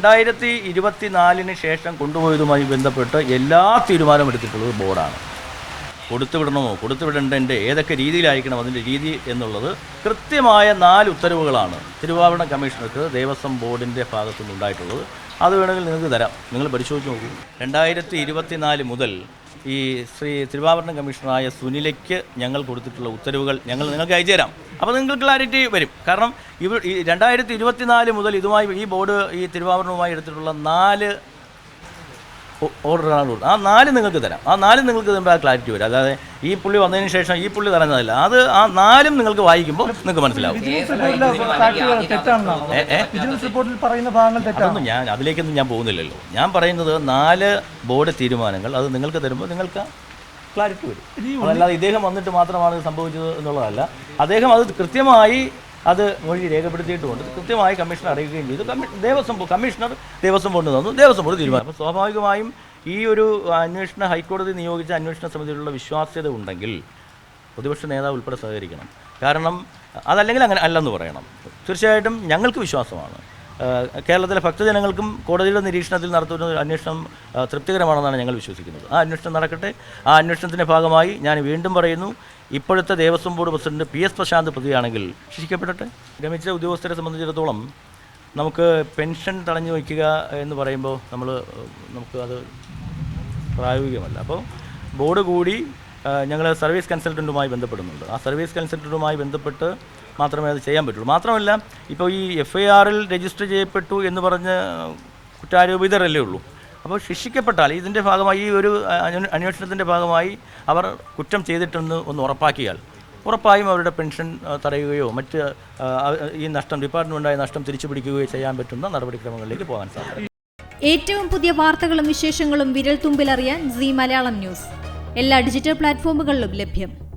രണ്ടായിരത്തി ഇരുപത്തിനാലിന് ശേഷം കൊണ്ടുപോയതുമായി ബന്ധപ്പെട്ട് എല്ലാ തീരുമാനവും എടുത്തിട്ടുള്ളത് ബോർഡാണ്. കൊടുത്തുവിടണമോ? കൊടുത്തുവിടേണ്ടതിന്റെ ഏതൊക്കെ രീതിയിലായിരിക്കണം അതിന്റെ രീതി എന്നുള്ളത് കൃത്യമായ നാല് ഉത്തരവുകളാണ് തിരുവാഭരണ കമ്മീഷണർക്ക് ദേവസ്വം ബോർഡിന്റെ ഭാഗത്തു നിന്നുണ്ടായിട്ടുള്ളത് അത് വേണമെങ്കിൽ നിങ്ങൾക്ക് തരാം. നിങ്ങൾ പരിശോധിച്ച് നോക്കൂ. രണ്ടായിരത്തി ഇരുപത്തിനാല് മുതൽ ഈ ശ്രീ തിരുവാഭരണ കമ്മീഷണറായ സുനിലയ്ക്ക് ഞങ്ങൾ കൊടുത്തിട്ടുള്ള ഉത്തരവുകൾ ഞങ്ങൾ നിങ്ങൾക്ക് അയച്ചു തരാം അപ്പോൾ നിങ്ങൾക്ക് ക്ലാരിറ്റി വരും. കാരണം ഇവ ഈ രണ്ടായിരത്തി ഇരുപത്തിനാല് മുതൽ ഇതുമായി ഈ ബോർഡ് ഈ തിരുവാഭരണവുമായി എടുത്തിട്ടുള്ള നാല് ഓർഡറാണ് കൊടുത്തത് ആ നാല് നിങ്ങൾക്ക് തരാം. ആ നാല് നിങ്ങൾക്ക് തരുമ്പോൾ ആ ക്ലാരിറ്റി വരും. അതായത് ഈ പുള്ളി വന്നതിന് ശേഷം ഈ പുള്ളി തരുന്നതല്ല. അത് ആ നാലും നിങ്ങൾക്ക് വായിക്കുമ്പോൾ നിങ്ങൾക്ക് മനസ്സിലാവും. അതൊന്നും ഞാൻ അതിലേക്കൊന്നും ഞാൻ പോകുന്നില്ലല്ലോ. ഞാൻ പറയുന്നത് നാല് ബോർഡ് തീരുമാനങ്ങൾ അത് നിങ്ങൾക്ക് തരുമ്പോൾ നിങ്ങൾക്ക് ക്ലാരിറ്റി വരും. അതല്ലാതെ ഇദ്ദേഹം വന്നിട്ട് മാത്രമാണ് ഇത് സംഭവിച്ചത് എന്നുള്ളതല്ല. അദ്ദേഹം അത് കൃത്യമായി അത് മൊഴി രേഖപ്പെടുത്തിയിട്ടുമുണ്ട്. കൃത്യമായി കമ്മീഷൻ അറിയുകയും ചെയ്തു. ദേവസ്വം കമ്മീഷണർ ദേവസ്വം ബോർഡ് തന്നു. ദേവസ്വം ബോർഡ് തീരുമാനം. അപ്പോൾ സ്വാഭാവികമായും ഈ ഒരു അന്വേഷണ ഹൈക്കോടതി നിയോഗിച്ച അന്വേഷണ സമിതിയിലുള്ള വിശ്വാസ്യത ഉണ്ടെങ്കിൽ പ്രതിപക്ഷ നേതാവ് ഉൾപ്പെടെ സഹകരിക്കണം. കാരണം അതല്ലെങ്കിൽ അങ്ങനെ അല്ലെന്ന് പറയണം. തീർച്ചയായിട്ടും ഞങ്ങൾക്ക് വിശ്വാസമാണ്. കേരളത്തിലെ ഭക്തജനങ്ങൾക്കും കോടതിയുടെ നിരീക്ഷണത്തിൽ നടത്തുന്ന അന്വേഷണം തൃപ്തികരമാണെന്നാണ് ഞങ്ങൾ വിശ്വസിക്കുന്നത്. ആ അന്വേഷണം നടക്കട്ടെ. ആ അന്വേഷണത്തിന്റെ ഭാഗമായി ഞാൻ വീണ്ടും പറയുന്നു ഇപ്പോഴത്തെ Devaswom board president P S Prashanth പ്രതിയാണെങ്കിൽ ശിക്ഷിക്കപ്പെടട്ടെ. രമിച്ച ഉദ്യോഗസ്ഥരെ സംബന്ധിച്ചിടത്തോളം നമുക്ക് പെൻഷൻ തടഞ്ഞു വയ്ക്കുക എന്ന് പറയുമ്പോൾ നമ്മൾ നമുക്ക് അത് പ്രായോഗികമല്ല. അപ്പോൾ ബോർഡ് കൂടി ഞങ്ങൾ സർവീസ് കൺസൾട്ടന്റുമായി ബന്ധപ്പെടുന്നുണ്ട്. ആ സർവീസ് കൺസൾട്ടന്റുമായി ബന്ധപ്പെട്ട് മാത്രമേ അത് ചെയ്യാൻ പറ്റുള്ളൂ. മാത്രമല്ല ഇപ്പോൾ ഈ എഫ് ഐ ആറിൽ രജിസ്റ്റർ ചെയ്യപ്പെട്ടു എന്ന് പറഞ്ഞ് കുറ്റാരോപിതരല്ലേ ഉള്ളൂ. അപ്പോൾ ശിക്ഷിക്കപ്പെട്ടാൽ ഇതിന്റെ ഭാഗമായി ഈ ഒരു അന്വേ- അന്വേഷണത്തിന്റെ ഭാഗമായി അവർ കുറ്റം ചെയ്തിട്ടെന്ന് ഒന്ന് ഉറപ്പാക്കിയാൽ ഉറപ്പായും അവരുടെ പെൻഷൻ തടയുകയോ മറ്റ് ഈ നഷ്ടം ഡിപ്പാർട്ട്മെന്റായ നഷ്ടം തിരിച്ചു പിടിക്കുകയോ ചെയ്യാൻ പറ്റുന്ന നടപടിക്രമങ്ങളിലേക്ക് പോകാൻ സാധിക്കും. ഏറ്റവും പുതിയ വാർത്തകളും വിശേഷങ്ങളും വിരൽ തുമ്പിലറിയാൻ സി മലയാളം ന്യൂസ്. എല്ലാ ഡിജിറ്റൽ പ്ലാറ്റ്ഫോമുകളിലും ലഭ്യം.